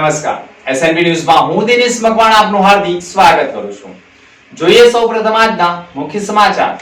નમસ્કાર. એસએનબી ન્યૂઝમાં હું દિનેશ મકવાણ આપનું હાર્દિક સ્વાગત કરું છું. જોઈએ સૌપ્રથમ આજના મુખ્ય સમાચાર.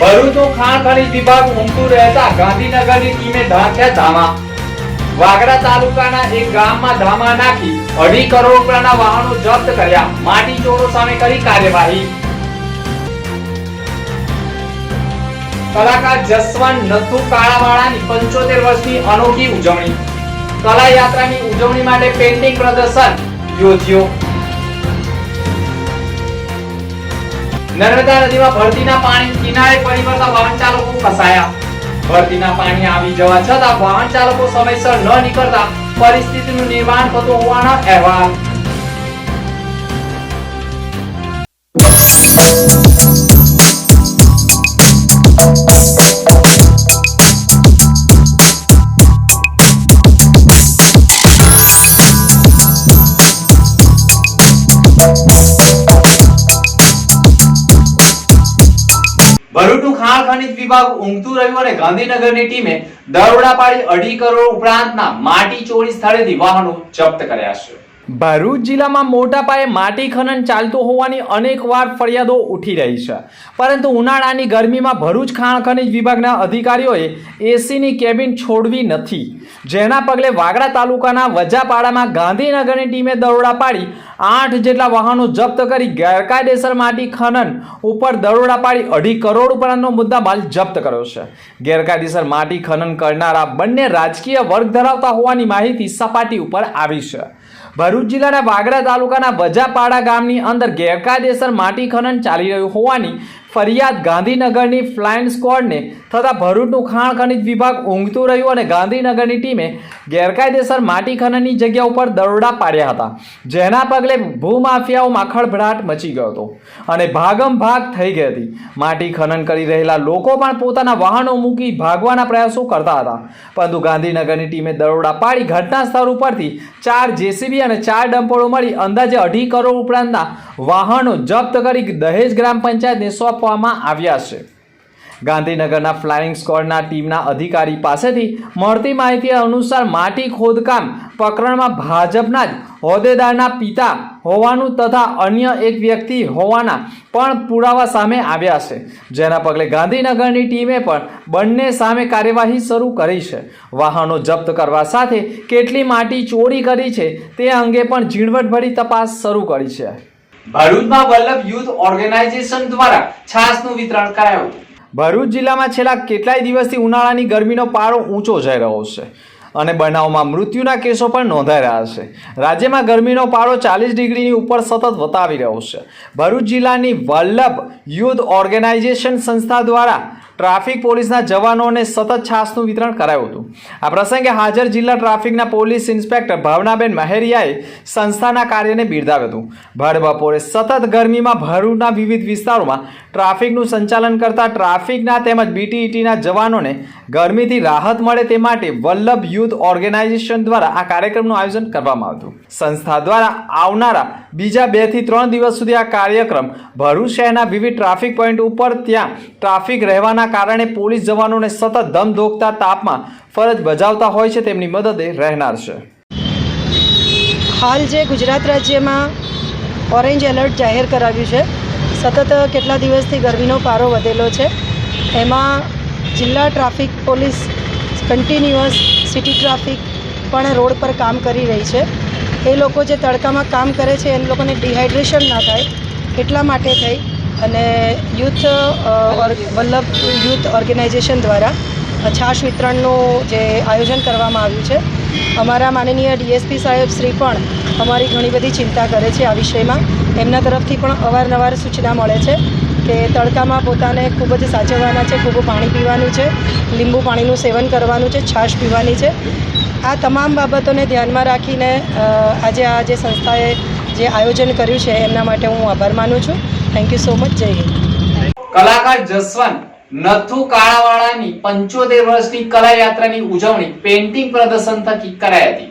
ભરૂચનો ખાણ ખનીજ વિભાગ ઊંઘતું રહેતા ગાંધીનગરની ટીમે ધાંખ્યા ધામા. વાગરા તાલુકાના એક ગામમાં ધામા નાખી અઢી કરોડ રૂપિયાના વાહનો જપ્ત કર્યા. માટી ચોરો સામે કરી કાર્યવાહી. કલાકાર જસવંત નથુ કાળાવાળાની પંચોતેર વર્ષની અનોખી ઉજવણી. કલા યાત્રાની ઉજવણી માટે પેઇન્ટિંગ પ્રદર્શન યોજ્યો. નર્મદા નદીમાં ભરતીના પાણી કિનારે પડી વળતા વાહન ચાલકો ફસાયા. ભરતીના પાણી આવી જવા છતાં વાહન ચાલકો સમયસર ન નીકળતા પરિસ્થિતિનું નિર્માણ થતું હોવાના અહેવાલ. ભરૂચનું ખાણ ખનીજ વિભાગ ઊંઘતું રહ્યું અને ગાંધીનગરની ટીમે દરોડા પાડી અઢી કરોડ ઉપરાંતના માટી ચોરી સ્થળેથી વાહનો જપ્ત કર્યા છે. ભરૂચ જિલ્લામાં મોટા પાયે માટી ખનન ચાલતું હોવાની અનેકવાર ફરિયાદો ઉઠી રહી છે. પરંતુ ઉનાળાની ગરમીમાં ભરૂચ ખાણ ખનીજ વિભાગના અધિકારીઓએ એસીની કેબિન છોડવી નથી. જેના પગલે વાગડા તાલુકાના વજાપાડામાં ગાંધીનગરની ટીમે દરોડા પાડી આઠ જેટલા વાહનો જપ્ત કરી ગેરકાયદેસર માટી ખનન ઉપર દરોડા પાડી અઢી કરોડ ઉપરાંતનો મુદ્દામાલ જપ્ત કર્યો છે. ગેરકાયદેસર માટી ખનન કરનારા બંને રાજકીય વર્ગ ધરાવતા હોવાની માહિતી સપાટી ઉપર આવી છે. ભરૂચ જિલ્લાના વાગડા તાલુકાના વજાપાડા ગામની અંદર ગેરકાયદેસર માટી ખનન ચાલી રહ્યું હોવાની ફરિયાદ ગાંધીનગરની ફ્લાઇંગ સ્કોડને થતાં ભરૂચનું ખાણ ખનિજ વિભાગ ઊંઘતું રહ્યું અને ગાંધીનગરની ટીમે ગેરકાયદેસર માટી ખનનની જગ્યા ઉપર દરોડા પાડ્યા હતા, જેના પગલે ભૂમાફિયાઓ ખળભળાટ મચી ગયો હતો અને ભાગમ ભાગ થઈ ગઈ હતી. માટી ખનન કરી રહેલા લોકો પણ પોતાના વાહનો મૂકી ભાગવાના પ્રયાસો કરતા હતા, પરંતુ ગાંધીનગરની ટીમે દરોડા પાડી ઘટના સ્થળ ઉપરથી ચાર જેસીબી અને ચાર ડમ્પરો મળી અંદાજે અઢી કરોડ ઉપરાંતના વાહનો જપ્ત કરી દહેજ ગ્રામ પંચાયતને સોંપવામાં આવ્યા છે. ગાંધીનગરના ફ્લાઇંગ સ્કોડના ટીમના અધિકારી પાસેથી મળતી માહિતી અનુસાર માટી ખોદકામ પ્રકરણમાં ભાજપના જ હોદ્દેદારના પિતા હોવાનું તથા અન્ય એક વ્યક્તિ હોવાના પણ પુરાવા સામે આવ્યા છે. જેના પગલે ગાંધીનગરની ટીમે પણ બંને સામે કાર્યવાહી શરૂ કરી છે. વાહનો જપ્ત કરવા સાથે કેટલી માટી ચોરી કરી છે તે અંગે પણ ઝીણવટભરી તપાસ શરૂ કરી છે. ભરૂચમાં વલ્લભ યુથ ઓર્ગેનાઇઝેશન દ્વારા છાસનું વિતરણ કરાયું. ભરૂચ જિલ્લામાં છેલ્લા કેટલાય દિવસથી ઉનાળાની ગરમીનો પારો ઊંચો જઈ રહ્યો છે અને બનાવમાં મૃત્યુના કેસો પણ નોંધાઈ રહ્યા છે. રાજ્યમાં ગરમીનો પારો ચાલીસ ડિગ્રીની ઉપર સતત વતાવી રહ્યો છે. ભરૂચ જિલ્લાની વલ્લભ યુથ ઓર્ગેનાઇઝેશન સંસ્થા દ્વારા ટ્રાફિક પોલીસના જવાનોને સતત છાસનું વિતરણ કરાયું હતું. આ પ્રસંગે હાજર જિલ્લા ટ્રાફિકના પોલીસ ઇન્સ્પેક્ટર ભાવનાબેન મહેરિયાએ સંસ્થાના કાર્યને બિરદાવ્યું હતું. ભર બપોરે સતત ગરમીમાં ભરૂચના વિવિધ વિસ્તારોમાં ટ્રાફિકનું સંચાલન કરતા ટ્રાફિકના તેમજ બીટીઈટીના જવાનોને ગરમીથી રાહત મળે તે માટે વલ્લભ યુથ ઓર્ગેનાઇઝેશન દ્વારા આ કાર્યક્રમનું આયોજન કરવામાં આવ્યું સંસ્થા દ્વારા આવનારા બીજા બેથી ત્રણ દિવસ સુધી આ કાર્યક્રમ ભરૂચ શહેરના વિવિધ ટ્રાફિક પોઈન્ટ ઉપર ત્યાં ટ્રાફિક રહેવાના કારણે પોલીસ જવાનોને સતત ધમધોકતા તાપમાં ફરજ બજાવતા હોય છે, તેમની મદદે રહેનાર છે. હાલ જે ગુજરાત રાજ્યમાં ઓરેન્જ એલર્ટ જાહેર કરાવ્યું છે, સતત કેટલા દિવસથી ગરમીનો પારો વધેલો છે, એમાં જિલ્લા traffic police continuous city traffic પણ રોડ પર કામ કરી રહી છે. એ લોકો જે તડકામાં કામ કરે છે, એ લોકોને ડિહાઇડ્રેશન ના થાય, એટલા માટે થઈ અને યુથ વલ્લભ યુથ ઓર્ગેનાઇઝેશન દ્વારા છાશ વિતરણનું જે આયોજન કરવામાં આવ્યું છે. અમારા માનનીય ડીએસપી સાહેબ શ્રી પણ અમારી ઘણી બધી ચિંતા કરે છે આ વિષયમાં. એમના તરફથી પણ અવારનવાર સૂચના મળે છે કે તડકામાં પોતાને ખૂબ જ સાચવવાના છે, ખૂબ પાણી પીવાનું છે, લીંબુ પાણીનું સેવન કરવાનું છે, છાશ પીવાની છે. આ તમામ બાબતોને ધ્યાનમાં રાખીને આજે આ જે સંસ્થાએ જે આયોજન કર્યું છે એમના માટે હું આભાર માનું છું. થેન્ક યુ સો મચ જય હિન્દ. કલાકાર જસવંત નથુ કાળાવાળાની પંચોતેર વર્ષની કલા યાત્રાની ઉજવણી પેઇન્ટિંગ પ્રદર્શન થકી કરાઈ હતી.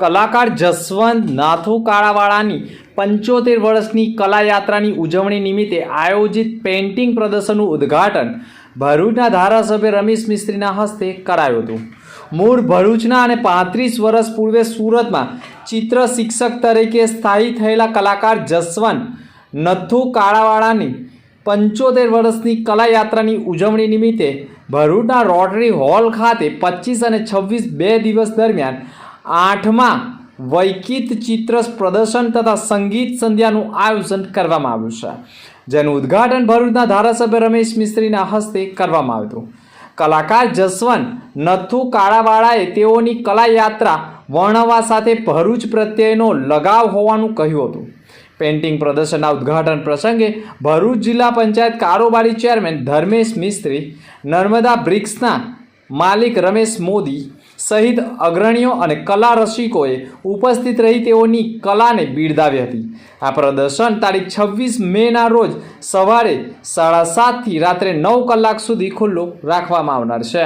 કલાકાર જસવંત નાથુ કાળાવાળાની પંચોતેર વર્ષની કલા યાત્રાની ઉજવણી નિમિત્તે આયોજિત પેઇન્ટિંગ પ્રદર્શનનું ઉદ્ઘાટન ભરૂચના ધારાસભ્ય રમેશ મિસ્ત્રીના હસ્તે કરાયું હતું. મૂળ ભરૂચના અને પાંત્રીસ વર્ષ પૂર્વે સુરતમાં ચિત્ર શિક્ષક તરીકે સ્થાયી થયેલા કલાકાર જસવંત નથુ કાળાવાળાની પંચોતેર વર્ષની કલાયાત્રાની ઉજવણી નિમિત્તે ભરૂચના રોટરી હોલ ખાતે પચીસ અને છવ્વીસ બે દિવસ દરમિયાન આઠમા વૈકિત ચિત્ર પ્રદર્શન તથા સંગીત સંધ્યાનું આયોજન કરવામાં આવ્યું છે. જેનું ઉદ્ઘાટન ભરૂચના ધારાસભ્ય રમેશ મિસ્ત્રીના હસ્તે કરવામાં આવ્યું હતું. કલાકાર જસવંત, નથુ કાળાવાળાએ તેઓની કલાયાત્રા વર્ણવા સાથે ભરૂચ પ્રત્યેનો લગાવ હોવાનું કહ્યું હતું. પેઇન્ટિંગ પ્રદર્શનના ઉદ્ઘાટન પ્રસંગે ભરૂચ જિલ્લા પંચાયત કારોબારી ચેરમેન ધર્મેશ મિસ્ત્રી, નર્મદા બ્રિક્સના માલિક રમેશ મોદી સહિત અગ્રણીઓ અને કલા રસિકોએ ઉપસ્થિત રહી તેઓની કલાને બિરદાવી હતી. આ પ્રદર્શન તારીખ છવ્વીસ મેના રોજ સવારે સાડા સાતથી રાત્રે નવ કલાક સુધી ખુલ્લું રાખવામાં આવનાર છે.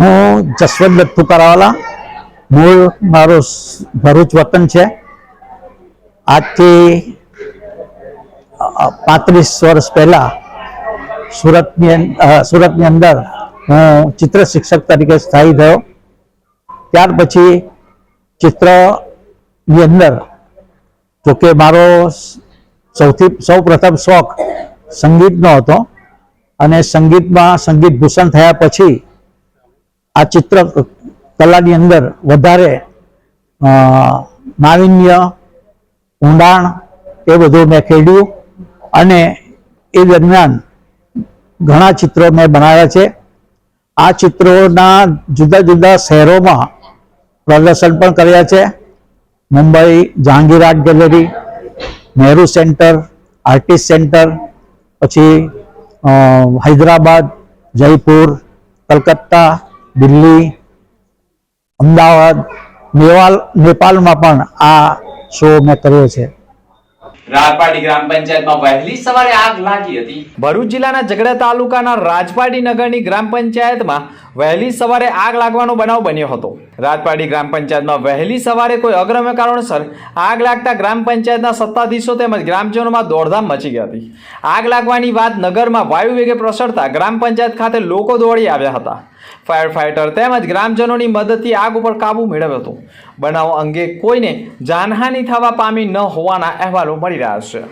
હું જસવંત કરાવાલા મૂળ મારું ભરૂચ વતન છે. આજથી પાંત્રીસ વર્ષ પહેલા સુરતની સુરતની અંદર હું ચિત્ર શિક્ષક તરીકે સ્થાયી થયો. ત્યાર પછી ચિત્રની અંદર જોકે મારો સૌથી, સૌ પ્રથમ શોખ સંગીતનો હતો. અને સંગીતમાં સંગીત ભૂષણ થયા પછી આ ચિત્ર કલાની અંદર વધારે નાવીન્ય, ઊંડાણ એ બધું મેં ખેડ્યું. અને એ દરમિયાન ઘણા ચિત્રો મેં બનાવ્યા છે. આ ચિત્રોના જુદા જુદા શહેરોમાં પ્રદર્શન પણ કર્યા છે. Mumbai Jehangir art gallery, Nehru centre, artist centre, પછી હૈદરાબાદ, જયપુર, કલકત્તા, દિલ્હી, અમદાવાદ નેપાલ નેપાલમાં પણ આ શો મેં કર્યો છે. રાજપાટી ગ્રામ પંચાયતમાં વહેલી સવારે ભરૂચ જિલ્લાના ઝઘડા તાલુકાના રાજપાડી નગરની ગ્રામ પંચાયતમાં વહેલી સવારે આગ લાગવાનો બનાવ બન્યો હતો. રાજપાડી ગ્રામ પંચાયતમાં વહેલી સવારે કોઈ અગ્રમ્ય કારણોસર આગ લાગતા ગ્રામ પંચાયતના સત્તાધીશો તેમજ ગ્રામજનોમાં દોડધામ મચી ગઈ હતી. આગ લાગવાની વાત નગરમાં વાયુ વેગે પ્રસરતા ગ્રામ પંચાયત ખાતે લોકો દોડી આવ્યા હતા. ફાયર ફાઇટર તેમજ ગ્રામજનોની મદદથી આગ ઉપર કાબુ મેળવ્યો હતો. બનાવ અંગે કોઈને જાનહાનિ થવા પામી ન હોવાના અહેવાલો મળી રહ્યા છે.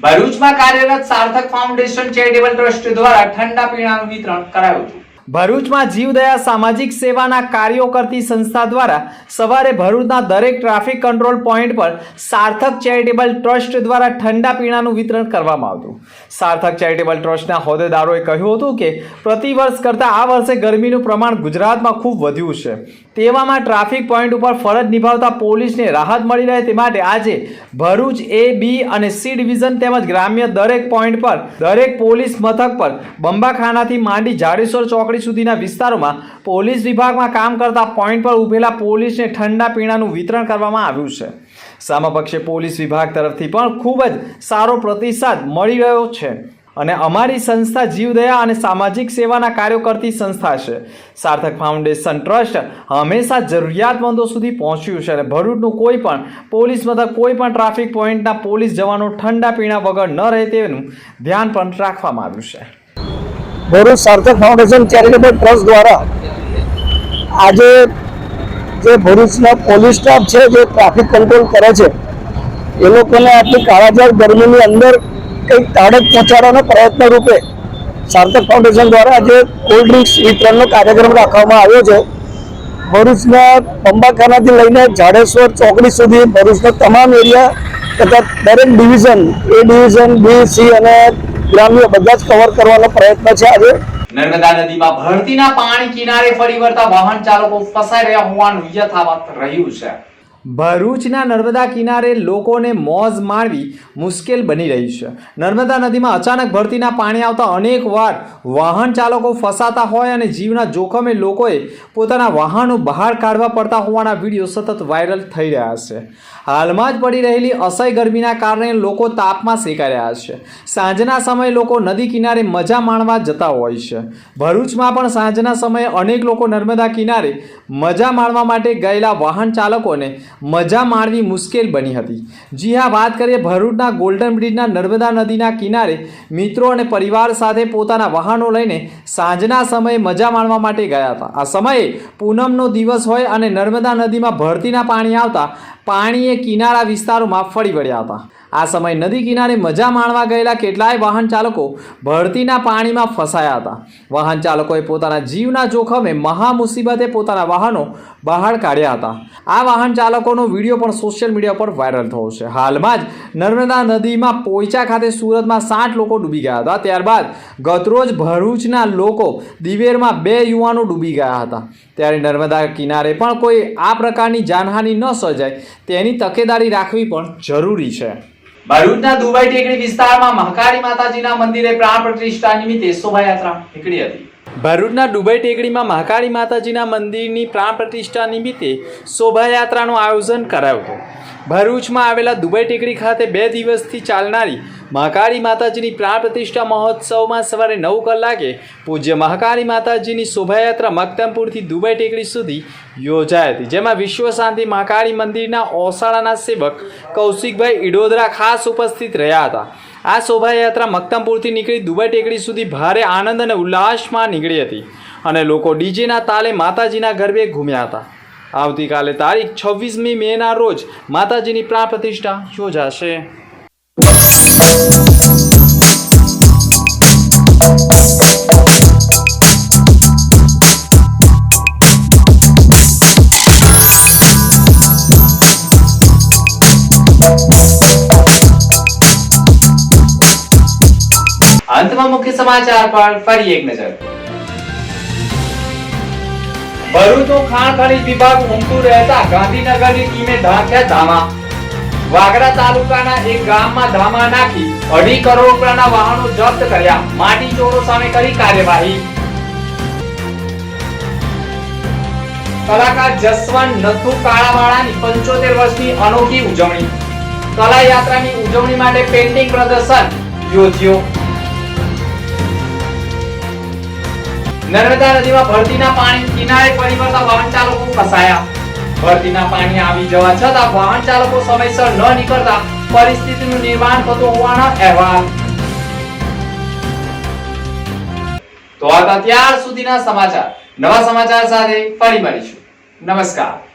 ભરૂચમાં કાર્યરત સાર્થક ફાઉન્ડેશન ચેરિટેબલ ટ્રસ્ટ દ્વારા ઠંડા પીણાનું વિતરણ કરાયું હતું. ભરૂચમાં જીવદયા સામાજિક સેવાના કાર્યો કરતી સંસ્થા દ્વારા સવારે ભરૂચના દરેક ટ્રાફિક કંટ્રોલ પોઈન્ટ પર સાર્થક ચેરિટેબલ ટ્રસ્ટ દ્વારા ઠંડા પીણાનું વિતરણ કરવામાં આવતું. સાર્થક ચેરિટેબલ ટ્રસ્ટના હોદ્દેદારોએ કહ્યું હતું કે પ્રતિવર્ષ કરતાં આ વર્ષે ગરમીનું પ્રમાણ ગુજરાતમાં ખૂબ વધ્યું છે. તેવામાં ટ્રાફિક પોઈન્ટ ઉપર ફરજ નિભાવતા પોલીસને રાહત મળી રહે તે માટે આજે ભરૂચ એ બી અને સી ડિવિઝન તેમજ ગ્રામ્ય દરેક પોઈન્ટ પર દરેક પોલીસ મથક પર બંબાખાનાથી માંડી જાડેશ્વર ચોકડી સુધીના વિસ્તારોમાં પોલીસ વિભાગમાં કામ કરતા પોઈન્ટ પર ઉભેલા પોલીસને ઠંડા પીણાનું વિતરણ કરવામાં આવ્યું છે. સામપક્ષે પોલીસ વિભાગ તરફથી પણ ખૂબ જ સારો પ્રતિસાદ મળી રહ્યો છે અને અમારી સંસ્થા જીવદયા અને સામાજિક સેવાના કાર્યો કરતી સંસ્થા છે. સાર્થક ફાઉન્ડેશન ટ્રસ્ટ હંમેશા જરૂરિયાતમંદો સુધી પહોંચ્યું છે અને ભરૂચનું કોઈ પણ પોલીસ મથક, કોઈ પણ ટ્રાફિક પોઈન્ટના પોલીસ જવાનો ઠંડા પીણા વગર ન રહે તેનું ધ્યાન પણ રાખવામાં આવ્યું છે. ભરૂચ સાર્થક ફાઉન્ડેશન ચેરિટેબલ ટ્રસ્ટ દ્વારા આજે જે ભરૂચના પોલીસ સ્ટાફ છે, જે ટ્રાફિક કંટ્રોલ કરે છે, એ લોકોને આટલી કાળાજાર ગરમીની અંદર કંઈક તાડક પહોંચાડવાનો પ્રયત્ન રૂપે સાર્થક ફાઉન્ડેશન દ્વારા આજે કોલ્ડ ડ્રિંક્સ વિતરણનો કાર્યક્રમ રાખવામાં આવ્યો છે. ભરૂચના પંબાખાનાથી લઈને જાડેશ્વર ચોકડી સુધી ભરૂચના તમામ એરિયા તથા દરેક division, A division, B, C અને ગ્રામ્ય બધા જ કવર કરવાનો પ્રયત્ન છે આજે. નર્મદા નદીમાં ભરતીના પાણી કિનારે ફરી વળતા વાહન ચાલકો ફસાઈ રહ્યા હોવાનું યથાવત રહ્યું છે. ભરૂચના નર્મદા કિનારે લોકોને મોજ માણવી મુશ્કેલ બની રહી છે. નર્મદા નદીમાં અચાનક ભરતીના પાણી આવતા અનેક વાર વાહન ચાલકો ફસાતા હોય અને જીવના જોખમે લોકોએ પોતાના વાહનો બહાર કાઢવા પડતા હોવાના વીડિયો સતત વાયરલ થઈ રહ્યા છે. હાલમાં જ પડી રહેલી અસહ્ય ગરમીના કારણે લોકો તાપમાં શેકાઈ રહ્યા છે. સાંજના સમયે લોકો નદી કિનારે મજા માણવા જતા હોય છે. ભરૂચમાં પણ સાંજના સમયે અનેક લોકો નર્મદા કિનારે મજા માણવા માટે ગયેલા વાહન ચાલકોને મજા માણવી મુશ્કેલ બની હતી. જી હા, વાત કરીએ ભરૂચના ગોલ્ડન બ્રિજના નર્મદા નદીના કિનારે મિત્રો અને પરિવાર સાથે પોતાના વાહનો લઈને સાંજના સમયે મજા માણવા માટે ગયા હતા. આ સમયે પૂનમનો દિવસ હોય અને નર્મદા નદીમાં ભરતીના પાણી આવતા પાણીએ કિનારા વિસ્તારોમાં ફરી વળ્યા હતા. આ સમયે નદી કિનારે મજા માણવા ગયેલા કેટલાય વાહન ચાલકો ભરતીના પાણીમાં ફસાયા હતા. વાહન ચાલકોએ પોતાના જીવના જોખમે મહા મુસીબતે પોતાના વાહનો બહાર કાઢ્યા હતા. આ વાહન ચાલકોનો વીડિયો પણ સોશિયલ મીડિયા પર વાયરલ થયો છે. હાલમાં જ નર્મદા નદીમાં પોઈચા ખાતે સુરતમાં સાઠ લોકો ડૂબી ગયા હતા. ત્યારબાદ ગતરોજ ભરૂચના લોકો દિવેરમાં બે યુવાનો ડૂબી ગયા હતા. ત્યારે નર્મદા કિનારે પણ કોઈ આ પ્રકારની જાનહાનિ ન સર્જાય તેની તકેદારી રાખવી પણ જરૂરી છે. ભરૂચના દુબઈ ટેકડી વિસ્તારમાં મહાકાળી માતાજીના મંદિરે પ્રાણ પ્રતિષ્ઠા નિમિત્તે શોભાયાત્રા નીકળી હતી. ભરૂચના દુબઈ ટેકડીમાં મહાકાળી માતાજીના મંદિરની પ્રાણ પ્રતિષ્ઠા નિમિત્તે શોભાયાત્રાનું આયોજન કરાયું હતું. ભરૂચમાં આવેલા દુબઈ ટેકડી ખાતે બે દિવસથી ચાલનારી મહાકાળી માતાજીની પ્રાણ પ્રતિષ્ઠા મહોત્સવમાં સવારે નવ કલાકે પૂજ્ય મહાકાળી માતાજીની શોભાયાત્રા મક્તમપુરથી દુબઈ ટેકરી સુધી યોજાઈ હતી, જેમાં વિશ્વ શાંતિ મહાકાળી મંદિરના ઓસાળાના સેવક કૌશિકભાઈ ઇડોદરા ખાસ ઉપસ્થિત રહ્યા હતા. આ શોભાયાત્રા મક્તમપુરથી નીકળી દુબઈ ટેકરી સુધી ભારે આનંદ અને ઉલ્લાસમાં નીકળી હતી અને લોકો ડીજેના તાલે માતાજીના ગરબે ઘૂમ્યા હતા. આવતીકાલે તારીખ છવ્વીસમી મેના રોજ માતાજીની પ્રાણ પ્રતિષ્ઠા યોજાશે. અંતમાં મુખ્ય સમાચાર પર ફરી એક નજર ભરૂચનો ખાણ ખનીજ વિભાગ ઊંઘતું રહેતા ગાંધીનગરની ટીમે ઢાંક્યા ધામા વાગરા તાલુકાના એક ગામમાં ધામા નાખી અઢી કરોડ રૂપિયાના વાહનો જપ્ત કર્યા. માટી ચોરો સામે કરી કાર્યવાહી. કલાકાર જસવંત નથુ કાળાવાળાની પંચોતેર વર્ષની અનોખી ઉજવણી. કલા યાત્રાની ઉજવણી માટે પેઇન્ટિંગ પ્રદર્શન, યોજ્યો. નર્મદા નદીમાં ભરતીના પાણી, કિનારે પરિવર્તા વાહન ચાલકો ફસાયા. ભરતીના પાણી આવી જવા છતાં વાહન ચાલકો સમયસર ન નીકળતા પરિસ્થિતિનું નિર્માણ થતું હોવાના અહેવાલ. તો આ હતા ત્યાર સુધીના સમાચાર. નવા સમાચાર સાથે ફરી મળીશું. નમસ્કાર.